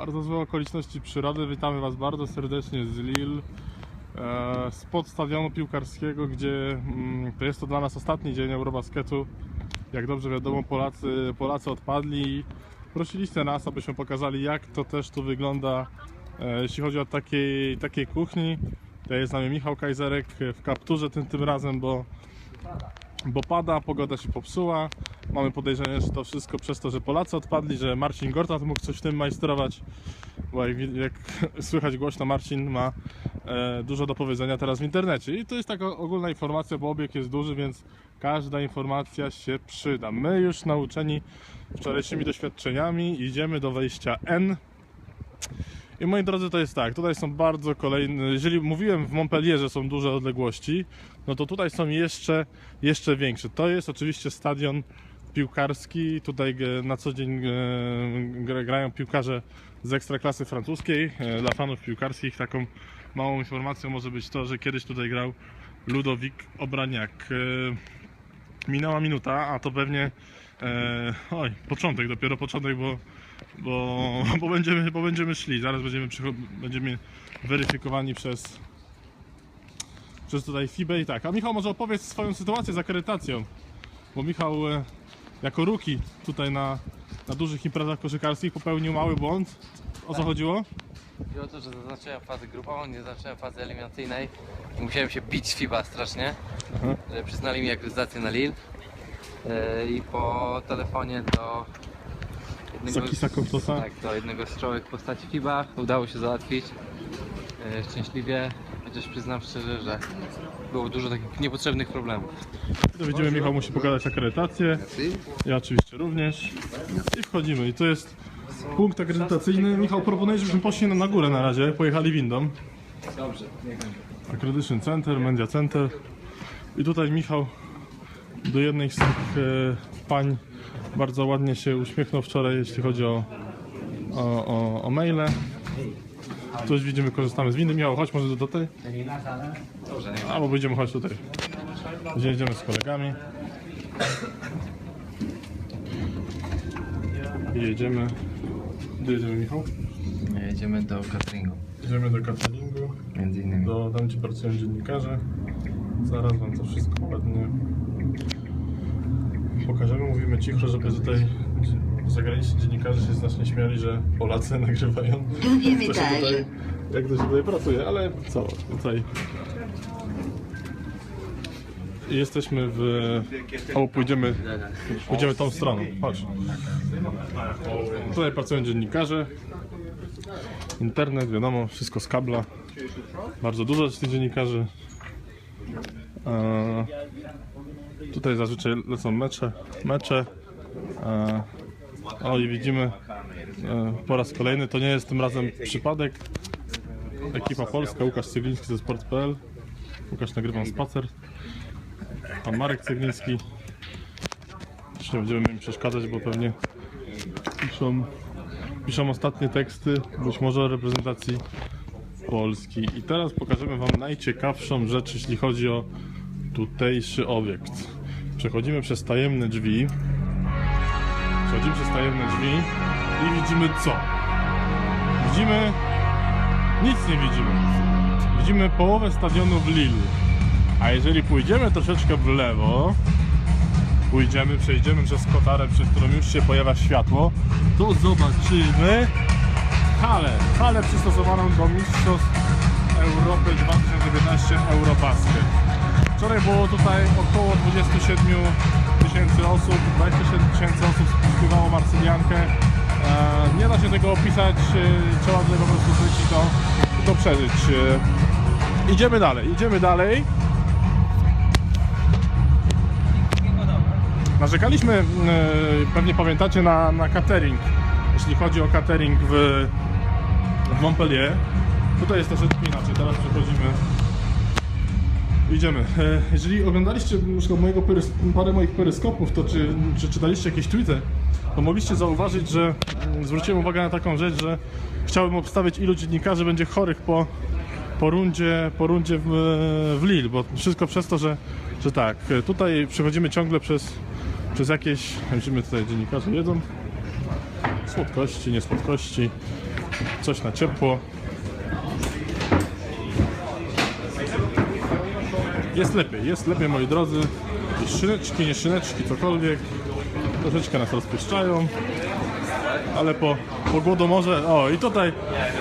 Bardzo złe okoliczności przyrody. Witamy Was bardzo serdecznie z Lille. E, spod stadionu piłkarskiego, gdzie mm, to jest to dla nas ostatni dzień Eurobasketu. Jak dobrze wiadomo, Polacy, Polacy odpadli i prosiliście nas, abyśmy pokazali, jak to też tu wygląda, e, jeśli chodzi o takiej, takiej kuchni. To jest z nami Michał Kajzerek w kapturze tym, tym razem, bo bo pada, pogoda się popsuła. Mamy podejrzenie, że to wszystko przez to, że Polacy odpadli, że Marcin Gortat mógł coś w tym majstrować. Bo jak, jak słychać głośno, Marcin ma e, dużo do powiedzenia teraz w internecie. I to jest taka ogólna informacja, bo obieg jest duży, więc każda informacja się przyda. My już nauczeni wczorajszymi doświadczeniami idziemy do wejścia N. I moi drodzy, to jest tak, tutaj są bardzo kolejne, jeżeli mówiłem w Montpellier, że są duże odległości, no to tutaj są jeszcze, jeszcze większe. To jest oczywiście stadion piłkarski, tutaj e, na co dzień e, gra- grają piłkarze z ekstraklasy francuskiej. E, Dla fanów piłkarskich taką małą informacją może być to, że kiedyś tutaj grał Ludowik Obraniak. Minęła minuta, a to pewnie oj, początek, dopiero początek, bo bo, bo, będziemy, bo będziemy szli, zaraz będziemy, będziemy weryfikowani przez, przez tutaj FIBE i tak. A Michał może opowiedz swoją sytuację z akredytacją, bo Michał jako ruki tutaj na, na dużych imprezach koszykarskich popełnił mały błąd. O co chodziło? Chodzi o to, że zaznaczyłem fazę grupową, nie zaznaczyłem fazy eliminacyjnej i musiałem się bić z FIBA strasznie, Aha. że przyznali mi akredytację na Lille E, i po telefonie do jednego, Sakisa Kontosa? tak, do jednego z czołowych postaci FIBA udało się załatwić e, szczęśliwie, chociaż przyznam szczerze, że było dużo takich niepotrzebnych problemów. To widzimy, Michał musi pokazać akredytację. Ja oczywiście również. I wchodzimy. I to jest punkt akredytacyjny. Michał proponuje, żebyśmy poszli na, górę na razie. Pojechali windą. Dobrze. Accreditation Center, Media Center. I tutaj Michał do jednej z tych e, pań bardzo ładnie się uśmiechnął wczoraj, jeśli chodzi o, o, o, o maile. Tu już widzimy, korzystamy z windy. Michał, chodź może do tej. Dobrze, niech Albo będziemy chodź tutaj. Gdzie jedziemy z kolegami. I jedziemy. Gdzie jedziemy, Michał? Jedziemy do cateringu, Jedziemy do cateringu. między innymi. Do, tam gdzie pracują dziennikarze. Zaraz wam to wszystko ładnie pokażemy. Mówimy cicho, żeby tutaj zagraniczni dziennikarze się znacznie śmiali, że Polacy nagrywają. Deuxième Co się étage. tutaj, jak to się tutaj pracuje, ale co, tutaj jesteśmy w... O, pójdziemy, pójdziemy tą stroną. Chodź. Tutaj pracują dziennikarze. Internet, wiadomo, wszystko z kabla. Bardzo dużo jest tych dziennikarzy. E, tutaj zazwyczaj lecą mecze. mecze. E, o i widzimy e, po raz kolejny, to nie jest tym razem przypadek. Ekipa polska, Łukasz Cygliński ze Sport.pl. Łukasz nagrywam spacer. Pan Marek Cygliński. Już nie będziemy im przeszkadzać, bo pewnie piszą, piszą ostatnie teksty, być może o reprezentacji Polski. I teraz pokażemy Wam najciekawszą rzecz, jeśli chodzi o tutejszy obiekt. Przechodzimy przez tajemne drzwi. Przechodzimy przez tajemne drzwi i widzimy co? Widzimy... Nic nie widzimy. Widzimy połowę stadionu w Lille. A jeżeli pójdziemy troszeczkę w lewo, pójdziemy, przejdziemy przez kotarę, przez którą już się pojawia światło, to zobaczymy halę, halę przystosowaną do Mistrzostw Europy 2019 Eurobasket. Wczoraj było tutaj około 27 tysięcy osób, 27 tysięcy osób śpiewało Marsyliankę. E, nie da się tego opisać, e, trzeba tutaj po prostu być i to, to przeżyć. E, idziemy dalej, idziemy dalej. Narzekaliśmy, pewnie pamiętacie, na, na catering, jeśli chodzi o catering w, w Montpellier. Tutaj jest troszeczkę inaczej, teraz przechodzimy. Idziemy. E, Jeżeli oglądaliście mojego perys- parę moich peryskopów, to czy, czy czytaliście jakieś tweety, to mogliście zauważyć, że mm, zwróciłem uwagę na taką rzecz, że chciałbym obstawić ilu dziennikarzy będzie chorych po, po rundzie, po rundzie w, w Lille, bo wszystko przez to, że, że tak, e, tutaj przechodzimy ciągle przez, przez jakieś, widzimy tutaj dziennikarze jedzą, słodkości, niesłodkości. coś na ciepło. Jest lepiej, jest lepiej moi drodzy. Jakieś szyneczki, nie szyneczki, cokolwiek. Troszeczkę nas rozpieszczają. Ale po, po głodomorze... O i tutaj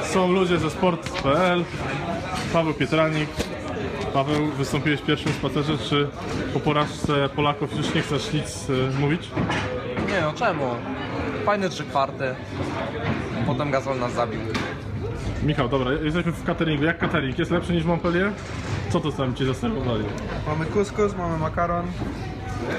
są ludzie ze sport.pl. Paweł Pietranik. Paweł, wystąpiłeś w pierwszym spacerze, czy po porażce Polaków już nie chcesz nic e, mówić? Nie no, czemu? Fajne trzy kwarty. Potem Gazol nas zabił. Michał, dobra, jesteśmy w cateringu. Jak catering? Jest lepszy niż Montpellier? Co to tam ci zaserwowali? Mamy kuskus, mamy makaron.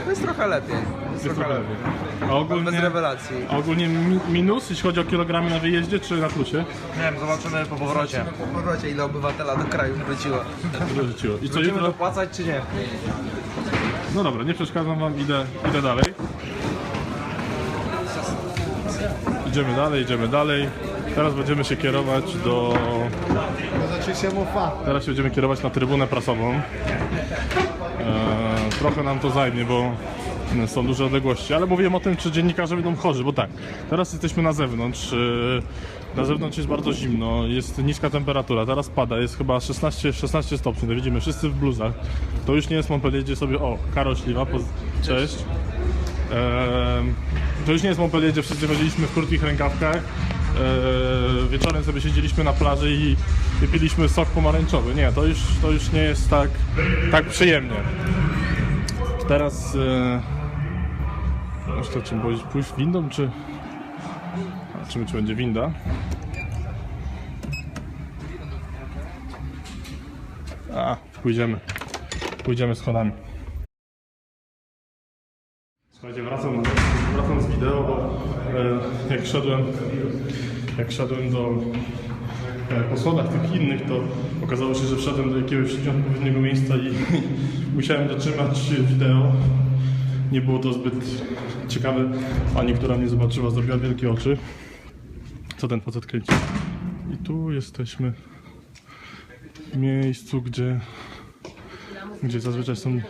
Jest trochę lepiej. Jest, Jest trochę trochę lepiej. A Bez ogólnie, rewelacji. a ogólnie mi, minus, jeśli chodzi o kilogramy na wyjeździe, czy na plusie? Nie wiem, zobaczymy po powrocie. Po powrocie ile obywatela do kraju wróciło. Wyrzuciło. I co Będziemy jutro? dopłacać czy nie? No dobra, nie przeszkadzam wam, idę, idę dalej. Idziemy dalej, idziemy dalej. Teraz będziemy się kierować do... Teraz się będziemy kierować na trybunę prasową. Eee, trochę nam to zajmie, bo są duże odległości, ale mówiłem o tym, czy dziennikarze będą chorzy, bo tak, teraz jesteśmy na zewnątrz. eee, Na zewnątrz jest bardzo zimno, jest niska temperatura, teraz pada, jest chyba 16, 16 stopni, to widzimy, wszyscy w bluzach. To już nie jest Montpellier, gdzie sobie, o, Karol Śliwa, poz... cześć. Eee, to już nie jest Montpellier, gdzie wszyscy chodziliśmy w krótkich rękawkach. Eee, wieczorem sobie siedzieliśmy na plaży i, i piliśmy sok pomarańczowy. Nie, to już, to już nie jest tak, tak przyjemnie. Teraz e, jeszcze czym pójść windą, czy czy, czy będzie winda? A, pójdziemy. Pójdziemy schodami. Słuchajcie, wracam, wracam z wideo, bo e, jak szedłem, jak szedłem do e, po schodach tych innych, to okazało się, że wszedłem do jakiegoś nieodpowiedniego miejsca i musiałem dotrzymać wideo. Nie było to zbyt ciekawe. Pani, która mnie zobaczyła, zrobiła wielkie oczy. Co ten facet kręci? I tu jesteśmy w miejscu, gdzie, gdzie zazwyczaj są e,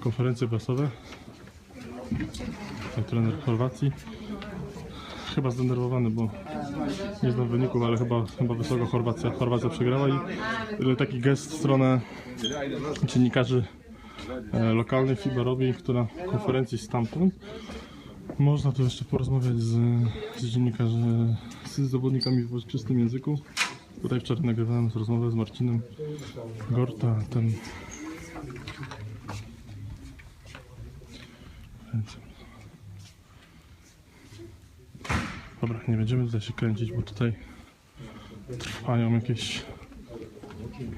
konferencje prasowe. Tutaj trener Chorwacji. Chyba zdenerwowany, bo nie znam wyników, ale chyba, chyba wysoko Chorwacja, Chorwacja przegrała i y, taki gest w stronę dziennikarzy e, lokalnej FIBA robi, która konferencji stamtąd. Można tu jeszcze porozmawiać z, z dziennikarzami, z zawodnikami w czystym języku. Tutaj wczoraj nagrywałem rozmowę z Marcinem Gorta, ten Dobra, nie będziemy tutaj się kręcić, bo tutaj trwają jakieś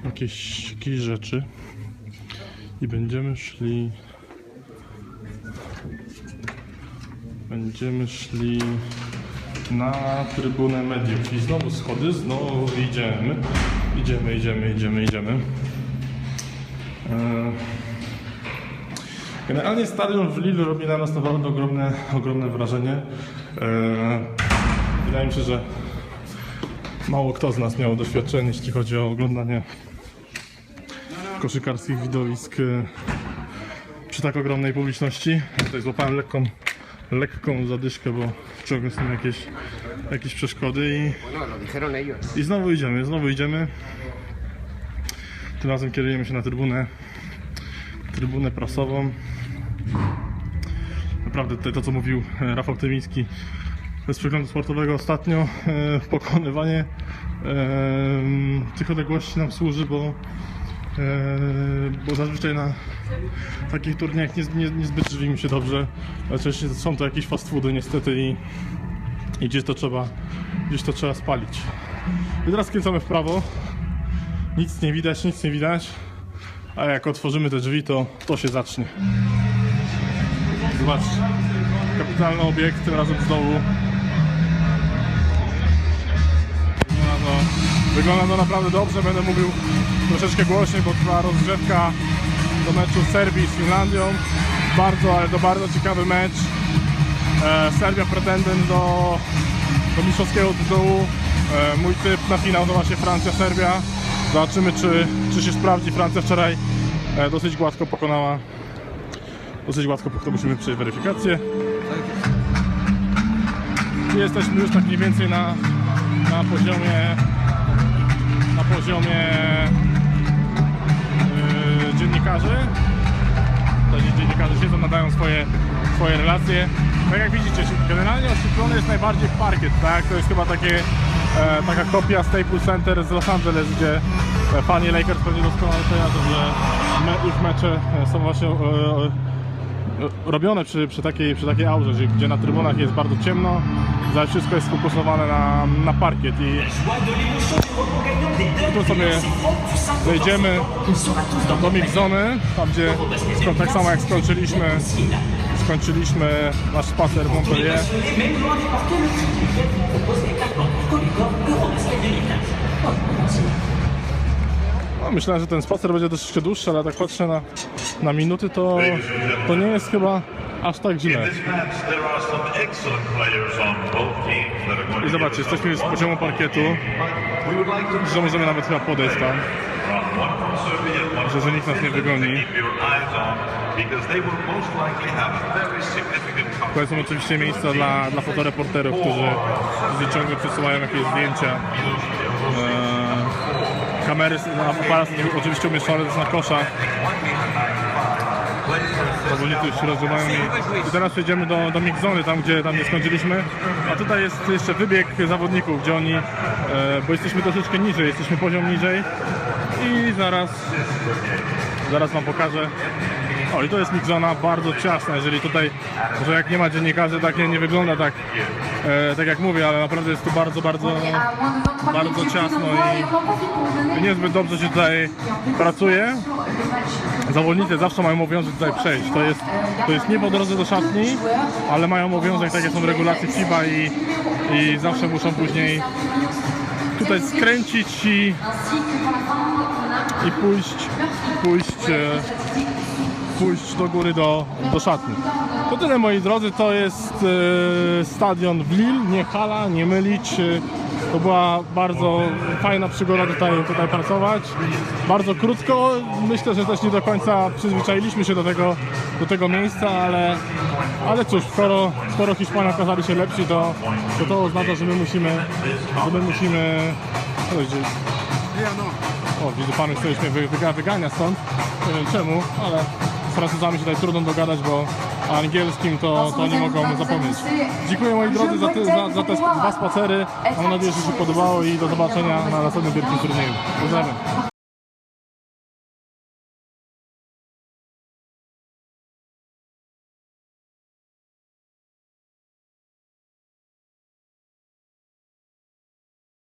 jakieś, jakieś rzeczy. I będziemy szli będziemy szli na trybunę mediów. I znowu schody, znowu idziemy. Idziemy, idziemy, idziemy, idziemy. Eee, Generalnie stadion w Lille robi na nas naprawdę ogromne, ogromne wrażenie. Że mało kto z nas miał doświadczenie, jeśli chodzi o oglądanie koszykarskich widowisk e, przy tak ogromnej publiczności. Ja Tutaj złapałem lekką, lekką zadyszkę, bo ciągle są jakieś, jakieś przeszkody i, i znowu idziemy, znowu idziemy. Tym razem kierujemy się na trybunę, trybunę prasową. Naprawdę to, co mówił e, Rafał Tymiński z przeglądu sportowego ostatnio, e, pokonywanie e, tych odległości nam służy, bo, e, bo zazwyczaj na takich turniejach nie, nie, niezbyt żywimy się dobrze. Oczywiście są to jakieś fast foody niestety i, i gdzieś to trzeba gdzieś to trzeba spalić. I teraz kręcamy w prawo. Nic nie widać, nic nie widać. A jak otworzymy te drzwi, to to się zacznie. Zobaczcie. Kapitalny obiekt, tym razem z dołu. Wygląda to naprawdę dobrze. Będę mówił troszeczkę głośniej, bo trwa rozgrzewka do meczu Serbii z Finlandią. Bardzo, ale to bardzo ciekawy mecz. E, Serbia pretendent do, do mistrzowskiego tytułu. E, mój typ na finał to właśnie Francja-Serbia. Zobaczymy, czy, czy się sprawdzi. Francja wczoraj e, dosyć gładko pokonała. Dosyć gładko pokonała. Musimy przejść weryfikację. Jesteśmy już tak mniej więcej na, na poziomie poziomie yy, dziennikarzy. To dziennikarze siedzą, nadają swoje, swoje relacje. Tak jak widzicie, generalnie oświetlony jest najbardziej parkiet, tak? To jest chyba takie, e, taka kopia Staples Center z Los Angeles, gdzie e, fani Lakers pewnie doskonale kojarzą, że me, mecze e, są właśnie e, e, robione przy, przy, takiej, przy takiej aurze, gdzie- gdzie na trybunach jest bardzo ciemno, zaś wszystko jest sfokusowane na, na parkiet i tu sobie wejdziemy do, Mixzony, tam gdzie tak samo jak skończyliśmy skończyliśmy nasz spacer w Montpellier. No, myślałem, że ten spacer będzie troszeczkę dłuższy, ale tak patrzę na, na minuty, to, to nie jest chyba aż tak źle. I zobaczcie, jesteśmy z some poziomu parkietu, że możemy nawet chyba podejść tam. Że- że nikt nas nie wygoni. Tutaj są oczywiście miejsca dla, dla fotoreporterów, którzy, którzy ciągle przesyłają jakieś zdjęcia. Eee, kamery, aparat oczywiście umieszczone też na koszach. Zawodnicy już się rozumieją i, teraz przejdziemy do, do mixzony, tam gdzie, tam gdzie skończyliśmy. A tutaj jest jeszcze wybieg zawodników, gdzie oni, e, bo jesteśmy troszeczkę niżej, jesteśmy poziom niżej i zaraz, zaraz wam pokażę. O i to jest mixzona bardzo ciasna, jeżeli tutaj, może jak nie ma dziennikarzy, tak nie, nie wygląda tak, e, tak jak mówię, ale naprawdę jest tu bardzo, bardzo, bardzo ciasno i niezbyt dobrze się tutaj pracuje. Zawodnicy zawsze mają obowiązek tutaj przejść. To jest, to jest nie po drodze do szatni, ale mają obowiązek, takie są regulacje FIBA i, i zawsze muszą później tutaj skręcić i, i pójść, pójść, e, pójść do góry do, do szatni. To tyle moi drodzy, to jest e, stadion w Lille, nie hala, nie mylić. E, To była bardzo fajna przygoda tutaj, tutaj pracować. Bardzo krótko, myślę, że też nie do końca przyzwyczailiśmy się do tego, do tego miejsca, ale, ale cóż, skoro, skoro Hiszpanie okazali się lepsi, to, to to oznacza, że my musimy, że my musimy gdzie- o, widzę pan ktoś mnie wy- wyga, wygania stąd. Nie wiem czemu, ale Francuzami się tutaj trudno dogadać, bo angielskim to, to oni mogą zapomnieć. Dziękuję moi drodzy za te, za, za te dwa spacery. Mam nadzieję, że się podobało i do zobaczenia na następnym wielkim turnieju. Pozdrawiam.